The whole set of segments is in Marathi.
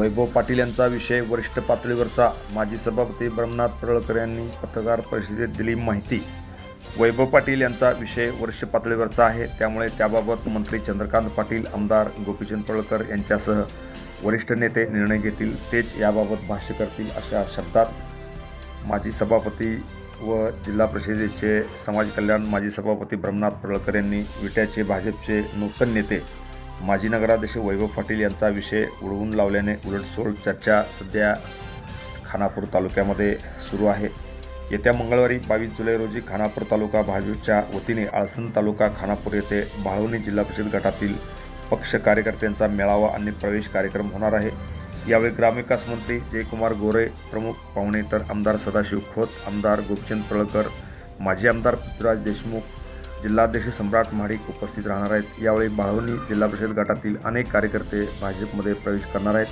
वैभव पाटील यांचा विषय वरिष्ठ पातळीवरचा माजी सभापती ब्रह्मनाथ पडळकर यांनी पत्रकार परिषदेत दिली माहिती. वैभव पाटील यांचा विषय वरिष्ठ पातळीवरचा आहे. त्यामुळे त्याबाबत मंत्री चंद्रकांत पाटील आमदार गोपीचंद पडळकर यांच्यासह वरिष्ठ नेते निर्णय घेतील. तेच याबाबत भाष्य करतील अशा शब्दात माजी सभापती व जिल्हा परिषदेचे समाज कल्याण माजी सभापती ब्रह्मनाथ पडळकर यांनी विट्याचे भाजपचे नूतन नेते माजी नगराध्यक्ष वैभव पाटील यांचा विषय उडवून लावल्याने उलटसोड चर्चा सध्या खानापूर तालुक्यामध्ये सुरू आहे. येत्या मंगळवारी बावीस जुलै रोजी खानापूर तालुका भाजपच्या वतीने आळसण तालुका खानापूर येथे बाळवणी जिल्हा परिषद गटातील पक्ष कार्यकर्त्यांचा मेळावा आणि प्रवेश कार्यक्रम होणार आहे. यावेळी ग्रामविकास मंत्री जयकुमार गोरे प्रमुख पाहुणे तर आमदार सदाशिव खोत आमदार गोपचंद पळकर माजी आमदार पृथ्वीराज देशमुख जिल्हाध्यक्ष सम्राट महाडिक उपस्थित राहणार आहेत. यावेळी बाळवणी जिल्हा परिषद गटातील अनेक कार्यकर्ते भाजपमध्ये प्रवेश करणार आहेत.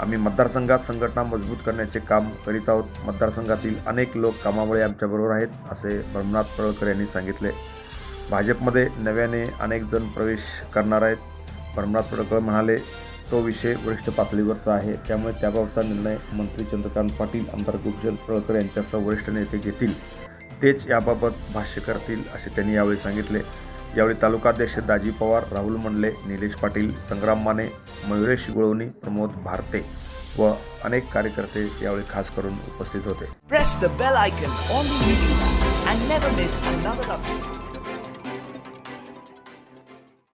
आम्ही मतदारसंघात संघटना मजबूत करण्याचे काम करीत आहोत. मतदारसंघातील अनेक लोक कामामुळे आमच्याबरोबर आहेत असे ब्रह्मनाथ पळकर यांनी सांगितले. भाजपमध्ये नव्याने अनेक जण प्रवेश करणार आहेत. ब्रह्मनाथ पळकर म्हणाले तो विषय वरिष्ठ पातळीवरचा आहे. त्यामुळे त्याबाबतचा निर्णय मंत्री चंद्रकांत पाटील आमदार गोपीचंद पळकर यांच्यासह वरिष्ठ नेते घेतील. तेच याबाबत भाष्य करतील असे त्यांनी यावेळी सांगितले. यावेळी तालुकाध्यक्ष दाजी पवार राहुल मंडले निलेश पाटील संग्राम माने मयुरेश गुळवणी प्रमोद भारते व अनेक कार्यकर्ते यावेळी खास करून उपस्थित होते.